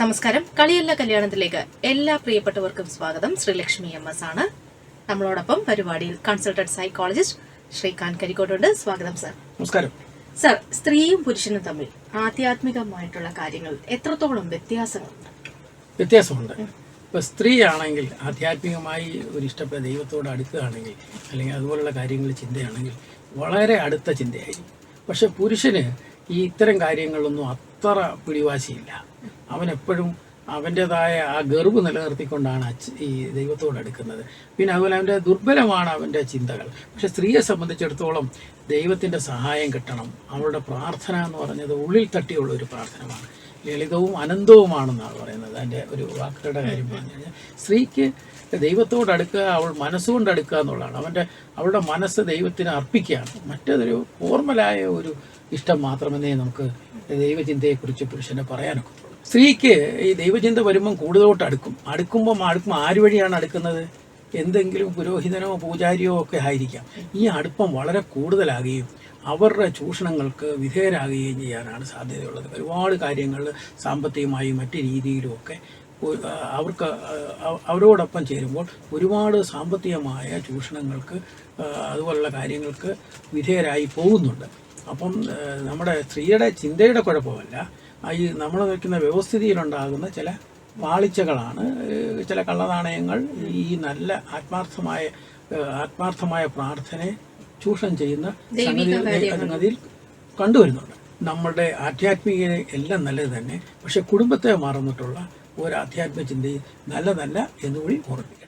നമസ്കാരം. കളിയല്ല കല്യാണത്തിലേക്ക് എല്ലാ പ്രിയപ്പെട്ടവർക്കും സ്വാഗതം. ശ്രീലക്ഷ്മി എം എസ് ആണ്. നമ്മളോടൊപ്പം പരിപാടിയിൽ കൺസൾട്ടന്റ് സൈക്കോളജിസ്റ്റ് ശ്രീകാന്ത് കരിക്കോട്ടുണ്ട് സ്വാഗതം സർ നമസ്കാരം. സർ സ്ത്രീയും പുരുഷനും തമ്മിൽ ആധ്യാത്മികമായിട്ടുള്ള കാര്യങ്ങൾ എത്രത്തോളം വ്യത്യാസങ്ങളുണ്ട്? വ്യത്യാസമുണ്ട്. ഇപ്പൊ സ്ത്രീ ആണെങ്കിൽ ആധ്യാത്മികമായി ഒരു ഇഷ്ടപ്പെട്ട ദൈവത്തോട് അടുക്കുകയാണെങ്കിൽ അല്ലെങ്കിൽ അതുപോലുള്ള കാര്യങ്ങൾ ചിന്തയാണെങ്കിൽ വളരെ അടുത്ത ചിന്തയായിരിക്കും. പക്ഷെ പുരുഷന് ഈ ഇത്തരം കാര്യങ്ങളൊന്നും അത്ര പിടിവാശിയില്ല. അവൻ എപ്പോഴും അവന്റെതായ ആ ഗർവ് നിലനിർത്തിക്കൊണ്ടാണ് ഈ ദൈവത്തോട് അടുക്കുന്നത്. പിന്നെ അതുപോലെ അവന്റെ ദുർബലമാണ് അവന്റെ ചിന്തകൾ. പക്ഷെ സ്ത്രീയെ സംബന്ധിച്ചിടത്തോളം ദൈവത്തിന്റെ സഹായം കിട്ടണം. അവളുടെ പ്രാർത്ഥന എന്ന് പറഞ്ഞത് ഉള്ളിൽ തട്ടിയുള്ള ഒരു പ്രാർത്ഥനമാണ്. ലളിതവും അനന്തവുമാണെന്നാണ് പറയുന്നത്. അതിന്റെ ഒരു വാക്കുകളുടെ കാര്യം പറഞ്ഞു കഴിഞ്ഞാൽ സ്ത്രീക്ക് ദൈവത്തോട് അടുക്കുക അവൾ മനസ്സുകൊണ്ട് അടുക്കുക എന്നുള്ളതാണ്. അവന്റെ അവളുടെ മനസ്സ് ദൈവത്തിന് അർപ്പിക്കുകയാണ്. മറ്റേതൊരു ഫോർമലായ ഒരു ഇഷ്ടം മാത്രമെന്നേ നമുക്ക് ദൈവചിന്തയെക്കുറിച്ച് പുരുഷനെ പറയാനൊക്കെ സ്ത്രീക്ക് ഈ ദൈവചിന്ത വരുമ്പം കൂടുതലോട്ട് അടുക്കും. അടുക്കുമ്പം അടുക്കും. ആര് വഴിയാണ് അടുക്കുന്നത്? എന്തെങ്കിലും പുരോഹിതനോ പൂജാരിയോ ഒക്കെ ആയിരിക്കാം. ഈ അടുപ്പം വളരെ കൂടുതലാകുകയും അവരുടെ ചൂഷണങ്ങൾക്ക് വിധേയരാകുകയും ചെയ്യാനാണ് സാധ്യതയുള്ളത്. ഒരുപാട് കാര്യങ്ങൾ സാമ്പത്തികമായും മറ്റു രീതിയിലും ഒക്കെ അവർക്ക് അവരോടൊപ്പം ചേരുമ്പോൾ ഒരുപാട് സാമ്പത്തികമായ ചൂഷണങ്ങൾക്ക് അതുപോലുള്ള കാര്യങ്ങൾക്ക് വിധേയരായി പോകുന്നുണ്ട്. അപ്പം നമ്മുടെ സ്ത്രീയുടെ ചിന്തയുടെ കുഴപ്പമല്ല. ഈ നമ്മൾ വയ്ക്കുന്ന വ്യവസ്ഥിതിയിലുണ്ടാകുന്ന ചില പാളിച്ചകളാണ് ചില കള്ളനാണയങ്ങൾ ഈ നല്ല ആത്മാർത്ഥമായ ആത്മാർത്ഥമായ പ്രാർത്ഥനയെ ചൂഷണം ചെയ്യുന്ന സംഗതി സംഗതിയിൽ കണ്ടുവരുന്നുണ്ട്. നമ്മളുടെ ആധ്യാത്മിക എല്ലാം നല്ലത് തന്നെ പക്ഷെ കുടുംബത്തെ മറന്നിട്ടുള്ള ഒരു ആധ്യാത്മിക ചിന്തയും നല്ലതല്ല എന്നുകൂടി ഓർമ്മിക്കണം.